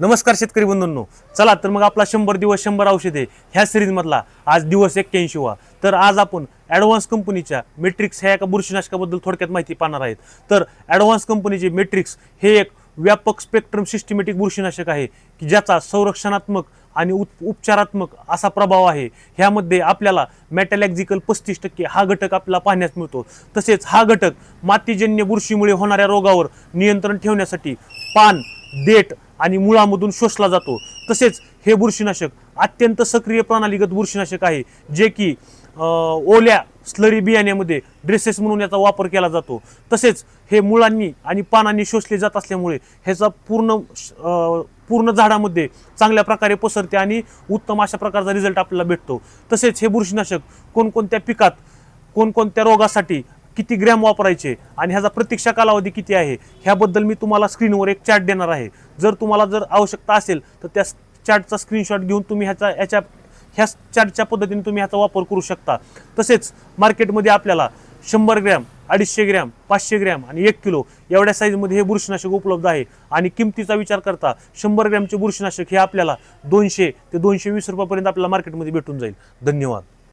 नमस्कार शेतकरी बंधूंनो. चला तर मग आपला शंभर दिवस शंभर औषधे ह्या सिरीजमधला आज दिवस एक्क्याऐंशी वा. तर आज आपण ॲडव्हान्स कंपनीच्या मेट्रिक्स ह्या एका बुरशीनाशकाबद्दल थोडक्यात माहिती पाहणार आहेत. तर ॲडव्हान्स कंपनीचे मेट्रिक्स हे एक व्यापक स्पेक्ट्रम सिस्टमॅटिक बुरशीनाशक आहे की ज्याचा संरक्षणात्मक आणि उप उपचारात्मक असा प्रभाव आहे. ह्यामध्ये आपल्याला मॅटॅलॅक्झिकल पस्तीस टक्के हा घटक आपल्याला पाहण्यास मिळतो. तसेच हा घटक मातीजन्य बुरशीमुळे होणाऱ्या रोगावर नियंत्रण ठेवण्यासाठी पान देठ आणि मुळामधून शोषला जातो. तसेच हे बुरशीनाशक अत्यंत सक्रिय प्रणालीगत बुरशीनाशक आहे जे की ओल्या स्लरी बियाण्यामध्ये ड्रेसेस म्हणून याचा वापर केला जातो. तसेच हे मुळांनी आणि पानांनी शोषले जात असल्यामुळे ह्याचा पूर्ण पूर्ण झाडामध्ये चांगल्या प्रकारे पसरते आणि उत्तम अशा प्रकारचा रिझल्ट आपल्याला भेटतो. तसेच हे बुरशीनाशक कोणकोणत्या पिकात कोणकोणत्या रोगासाठी किती ग्रॅम वापरायचे आणि ह्याचा प्रतीक्षा कालावधी किती आहे ह्याबद्दल मी तुम्हाला स्क्रीनवर एक चार्ट देणार आहे. जर तुम्हाला जर आवश्यकता असेल तर त्या चार्टचा स्क्रीनशॉट घेऊन तुम्ही ह्याचा ह्याच्या ह्या चार्टच्या पद्धतीने तुम्ही ह्याचा वापर करू शकता. तसेच मार्केटमध्ये आपल्याला शंभर ग्रॅम अडीचशे ग्रॅम पाचशे ग्रॅम आणि एक किलो एवढ्या साईजमध्ये हे बुरशीनाशक उपलब्ध आहे. आणि किमतीचा विचार करता शंभर ग्रॅमचे बुरशीनाशक हे आपल्याला दोनशे ते दोनशे वीस रुपयापर्यंत आपल्याला मार्केटमध्ये भेटून जाईल. धन्यवाद.